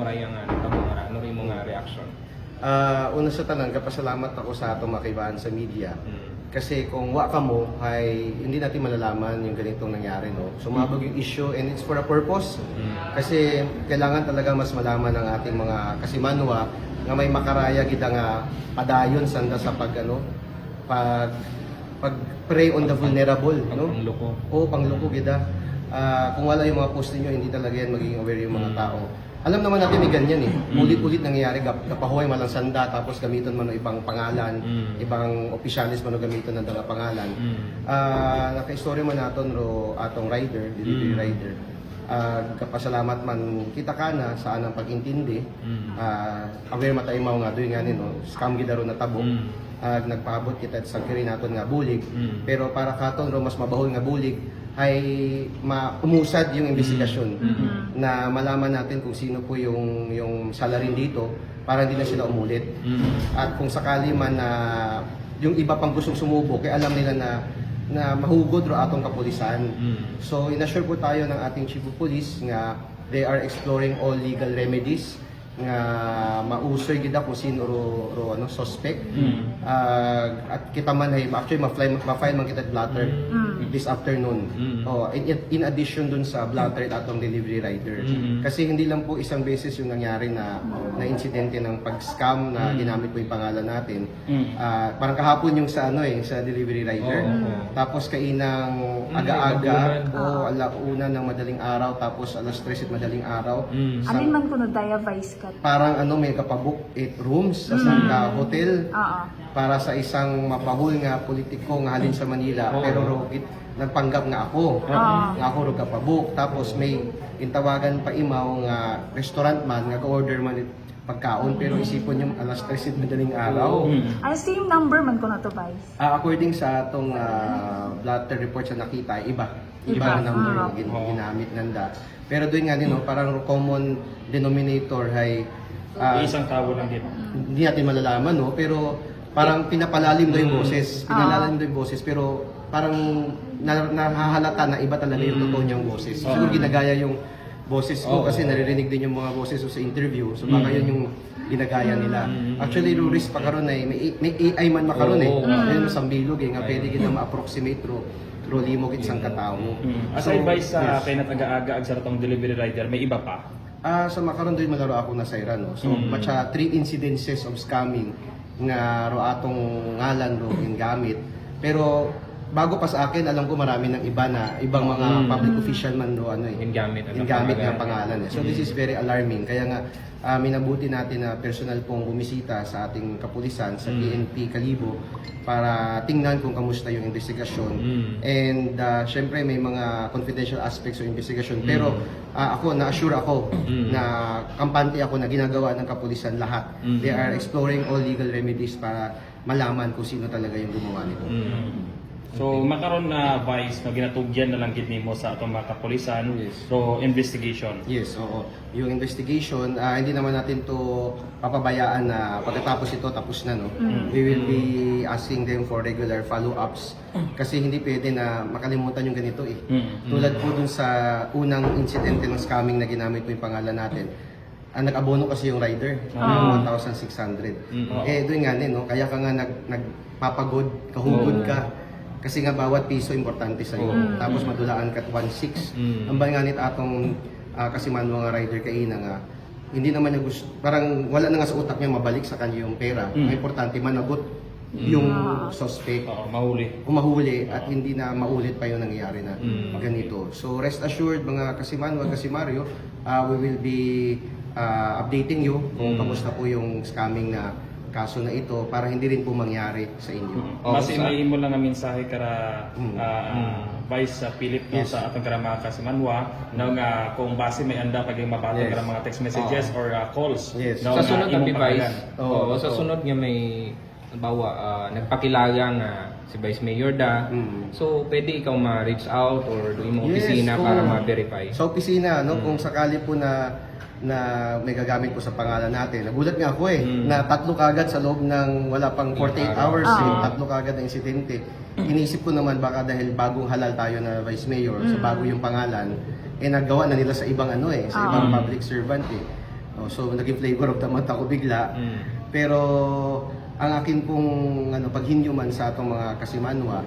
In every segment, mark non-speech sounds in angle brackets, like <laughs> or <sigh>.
mo ra yung ano, tamo nga, ano rin mo nga reaction? Ah, una sa tanan, kapasalamat ako sa atong makibahan sa media. Mm. Kasi kung wa ka mo, ay hindi natin malalaman yung ganitong nangyari, no? Sumabog yung issue and it's for a purpose. Kasi kailangan talaga mas malaman ng ating mga kasimanwa nga may makaraya kita nga padayon sanda sa pag ano, pag pag prey on the vulnerable, no? Pangloko. Oo, pangloko gida. Ah, kung wala yung mga post ninyo, hindi talaga yan magiging aware yung mga tao. Alam naman natin may ganyan eh. Ulit-ulit nangyayari, gap, kapahuay man lang sanda, tapos gamiton man ng ibang pangalan, Mm. ibang opisyalis man o gamiton ng mga pangalan. Mm. Ah, naka-story man naton ro atong rider, delivery Mm. rider. Ah, kapasalamat man kita kana sa anang pag-intindi. Mm. Ah, aware matay mao nga doy nga no, scam gid ro natabo. Mm. Ah, nagpaabot kita sa kiri naton nga bulig. Mm. Pero para katon ro mas mabahol nga bulig ay maumusad yung investigasyon na malaman natin kung sino po yung yung salarin dito para hindi na sila umulit. Mm. At kung sakali man na yung iba pang gustong sumubok, kaya alam nila na na mahugod ro atong kapulisan. Mm. So inassure po tayo ng ating chief of police nga they are exploring all legal remedies nga mausoy gid kung sino ro, ro ano suspect. Mm. Ah, at kita man ay actually ma-file ma-file man kita blatter this afternoon. Mm. Oh, in, in addition dun sa blatter at atong delivery rider. Mm. Kasi hindi lang po isang beses yung nangyari na na insidente ng pag-scam na ginamit po yung pangalan natin. Mm. Ah, parang kahapon yung sa ano eh, sa delivery rider. Oo. Tapos kainang Mm, aga-aga, bagulan. o alauna ng madaling araw, tapos alas 3 at madaling araw. Mm. Sa- Amin man ko no daya vice cut. Parang ano may kapabook 8 rooms sa isang ka hotel Oo. para sa isang mapahul nga politiko nga halin sa Manila Oo. pero ro it, nagpanggap nga ako Oo. nga ako ro kapabuk tapos may intawagan pa imaw nga restaurant man nga order man it pagkaon pero isipon yung alas 3 madaling araw Mm. Ang same number man ko na to vice. Ah, according sa atong uh, blatter report sa nakita, iba. Iba Iba. ang number Ah. yung gin- Oo. ginamit nanda. Pero doon nga din, no, parang common denominator ay ah, Isang tao lang din. hindi natin malalaman, no? Pero parang pinapalalim daw yung boses. Pinalalim daw yung boses, pero parang na, nahahalata na iba talaga yung totoo niyang boses. Siguro ginagaya yung boses ko Oo. kasi naririnig din yung mga boses ko sa interview. So baka yun yung ginagaya nila. Actually, Luris pa karon ay may, may AI man makaroon eh. Oo. Ayun sa bilog eh, nga pwede gina ma-approximate ro ro limo gid sang katao. Mm. As So, advice sa yes. kay nataga-aga ag sa ratong delivery rider, may iba pa. Ah, sa makaron doon malaro ako na Saira no. So Mm. matcha three incidences of scamming nga ro atong ngalan ro yung gamit. Pero bago pa sa akin, alam ko marami ng iba na ibang mga Mm. public official man ro ano eh. Yung gamit ang Yung gamit pangalan. ng pangalan eh. So this is very alarming. Kaya nga ah, minabuti natin na personal pong bumisita sa ating kapulisan sa Mm. PNP Kalibo para tingnan kung kamusta yung investigasyon. Mm. And uh, syempre may mga confidential aspects sa investigation. Pero Mm. ah, ako, na-assure ako Mm. na kampante ako na ginagawa ng kapulisan lahat. Mm. They are exploring all legal remedies para malaman kung sino talaga yung gumawa nito. Mm. So makaron na vice no ginatugyan na lang gid nimo sa atong mga kapulisan. Yes. So investigation. Yes, oo. Yung investigation, ah, hindi naman natin to papabayaan na pagkatapos ito tapos na, no? We will be asking them for regular follow-ups kasi hindi pwede na makalimutan yung ganito eh. Mm. Tulad po dun sa unang insidente ng scamming na ginamit po yung pangalan natin. Ang nag-abono kasi yung rider, Ah. ng 1,600. Mm. Eh, doon nga din, no? Kaya ka nga nag, nagpapagod, kahugod ka. Kasi nga bawat piso importante sa iyo. Oo. Tapos madulaan ka 1.6. Mm. Ang banganit atong ah, kasi man mga rider kaina nga hindi naman niya gusto, parang wala na nga sa utak niya mabalik sa kanya yung pera. Mm. Ang importante managot yung Ah. suspect Oo, mahuli. umahuli at hindi na maulit pa yung nangyari na Mm. ganito. So rest assured mga kasiman, mga kasimaryo, uh, we will be uh, updating you kung Mm. kamusta po yung scamming na kaso na ito para hindi rin po mangyari sa inyo. Oh, Basi may imo lang nga mensahe kara Mm. ah, vice sa Philip no, Yes. sa atong kara mga kasimanwa na nga kung base may anda pag mabato Yes. kara mga text messages or ah, calls. Yes. no, sa nga sunod imong ang device, pangalan. Oo, oo, sa oo. sunod nga may halimbawa ah, nagpakilala nga si Vice Mayor da. Mm. So pwede ikaw ma-reach out or doon mo Yes, opisina kung- para ma-verify. Sa opisina, no, Mm. kung sakali po na na may gagamit po sa pangalan natin. Nagulat nga ako eh, Mm. na tatlo kagad sa loob ng wala pang 48 Ilang hours, araw. eh, Ah. tatlo kagad ang insidente. Inisip ko naman baka dahil bagong halal tayo na Vice Mayor, sa bago yung pangalan, eh nagawa na nila sa ibang ano eh, sa Ah. ibang public servant eh. Oh, so naging flavor of the month ako bigla. Mm. Pero ang akin pong ano pag man sa atong mga kasimanwa,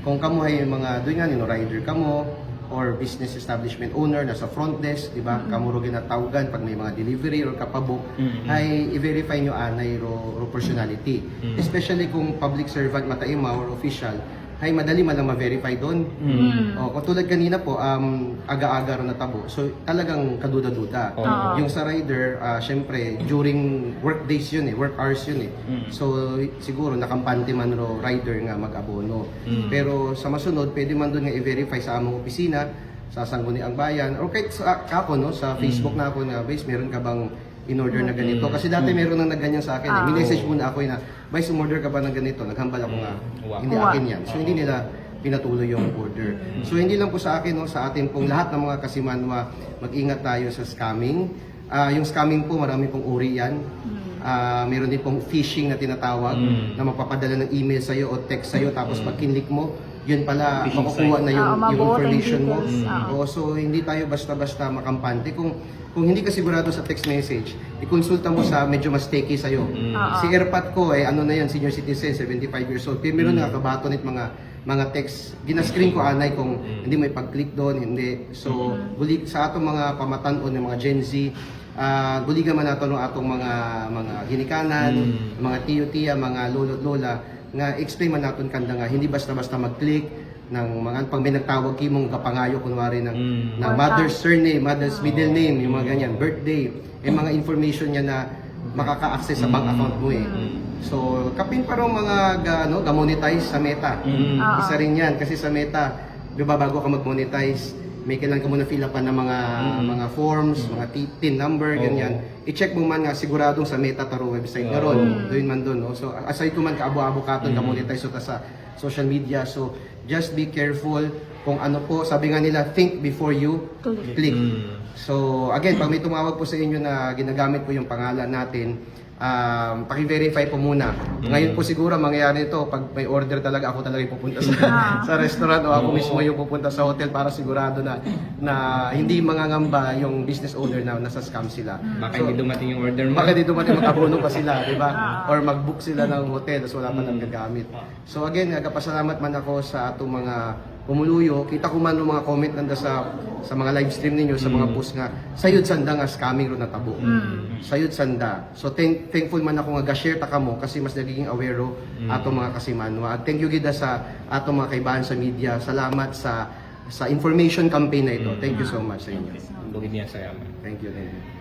kung kamo ay mga doon nga nino rider kamo or business establishment owner nasa front desk, di ba? Kamo ro ginatawagan pag may mga delivery or kapabok, Mm-mm. ay i-verify nyo anay ro, ro personality. Mm. Especially kung public servant mataima or official, ay madali man lang ma-verify doon. Mm. Oh, katulad kanina po, um, aga-aga ro natabo. So talagang kaduda-duda. Oo. Yung sa rider, ah, syempre, during work days yun eh, work hours yun eh. Mm. So siguro nakampante man ro rider nga mag-abono. Mm. Pero sa masunod, pwede man doon nga i-verify sa among opisina, sa Sangguniang Bayan, or kahit sa ako, no, sa Facebook na ako na, base, meron ka bang in-order na ganito? Mm. Kasi dati meron nang nagganyan sa akin. Eh. Ah. Minessage muna ako eh na, Vice, umorder ka ba ng ganito? Naghambal ako nga. Wow. Hindi Wow. akin yan. So hindi nila pinatuloy yung order. So hindi lang po sa akin, no, sa atin pong lahat ng mga kasimanwa, mag-ingat tayo sa scamming. Ah, yung scamming po, marami pong uri yan. Ah, meron din pong phishing na tinatawag Mm. na magpapadala ng email sa'yo o text sa'yo tapos pag kinlik mo, yun pala Phishing makukuha site. na yung, Ah, yung mabuo information mo. details. Ah. Oo, so hindi tayo basta-basta makampante. Kung kung hindi ka sigurado sa text message, ikonsulta mo sa medyo mas techy sa'yo. Mm. Ah, Si Airpat ko, eh, ano na yan, senior citizen, 75 years old. Pero meron nga kabato nit mga mga text. Ginascreen ko anay kung hindi may pag-click doon, hindi. So, guli, sa atong mga pamatanon, ng mga Gen Z, ah guligan man nato ng atong mga mga ginikanan, Mm. mga tiyo-tiya, mga lolo't lola, nga explain man naton kanda nga hindi basta-basta mag-click ng mga pag may nagtawag kimong kapangayo kunwari ng Mm. ng mother's surname, mother's middle name, yung mga ganyan, birthday, yung mga information niya na makaka-access sa bank account mo eh. So, kapin pa rin mga ga, ano, ga-monetize sa Meta. Mm. Ah. Isa rin yan kasi sa Meta, di ba bago ka mag-monetize, may kailangan ka muna fill up ng mga mga forms, mga T- TIN number, Oo. ganyan. I-check mo man nga siguradong sa Meta taro website na. Doon man doon, no? So aside ko man kaabo-abo katon ka Mm. monetize ta sa social media. So just be careful kung ano po, sabi nga nila, think before you Click. click. Mm. So, again, pag may tumawag po sa inyo na ginagamit po yung pangalan natin, um, paki-verify po muna. Ngayon po siguro mangyayari ito pag may order talaga ako talaga yung pupunta sa, Ah. <laughs> sa restaurant o ako mismo yung pupunta sa hotel para sigurado na na hindi mangangamba yung business owner na nasa scam sila. Baka So, hindi dumating yung order mo. Baka dito mati makabono pa sila, di ba? Ah. Or mag-book sila ng hotel tapos wala pa nang gagamit. So again, nagpasalamat man ako sa atong mga pumuluyo. Kita ko man yung mga comment nanda sa sa mga live stream ninyo, sa mga Mm. post nga, sayod sanda nga scamming ro natabo. Mm. Sayod sanda. So thank, thankful man ako nga ga-share ta kamo kasi mas nagiging aware ro Mm. atong mga kasimanwa. At thank you gida sa atong mga kaibahan sa media. Salamat sa sa information campaign na ito. Thank you so much sa inyo. Thank you. Thank you.